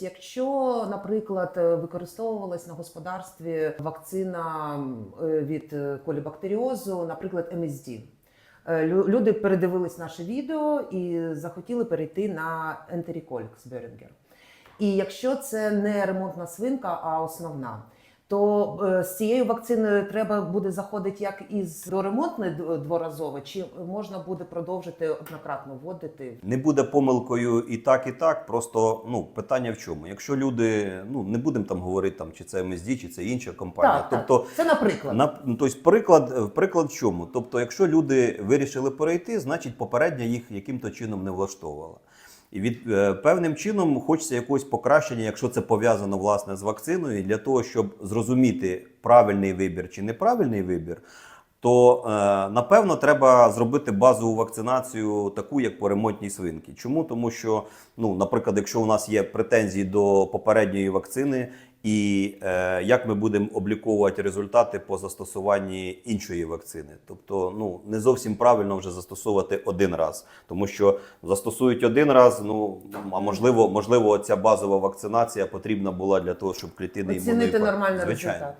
Якщо, наприклад, е, використовувалась на господарстві вакцина е, від е, колібактеріозу, наприклад, е, люди передивились наше відео і захотіли перейти на ентеріколікс Берінгер. І якщо це не ремонтна свинка, а основна, то е, з цією вакциною треба буде заходити як із доремонтної д- дворазово, чи можна буде продовжити однократно вводити Не буде помилкою і так, і так. Просто ну питання в чому? Якщо люди, ну не будемо там говорити, там чи це MSD, чи це інша компанія. Так, так. тобто, Це наприклад. на ну, тобто, приклад, приклад в чому? Тобто, якщо люди вирішили перейти, значить попередня їх яким-то чином не влаштовувала. І від е, певним чином хочеться якогось покращення, якщо це пов'язано власне з вакциною, для того, щоб зрозуміти правильний вибір чи неправильний вибір, то е, напевно треба зробити базову вакцинацію, таку як по ремонтній свинки. Чому? Тому що, ну, наприклад, якщо у нас є претензії до попередньої вакцини, і е, як ми будемо обліковувати результати по застосуванні іншої вакцини, тобто ну не зовсім правильно вже застосовувати один раз, тому що застосують один раз. Ну а можливо, можливо, ця базова вакцинація потрібна була для того, щоб клітини Оцінити імунної нормальний Звичайно. результат.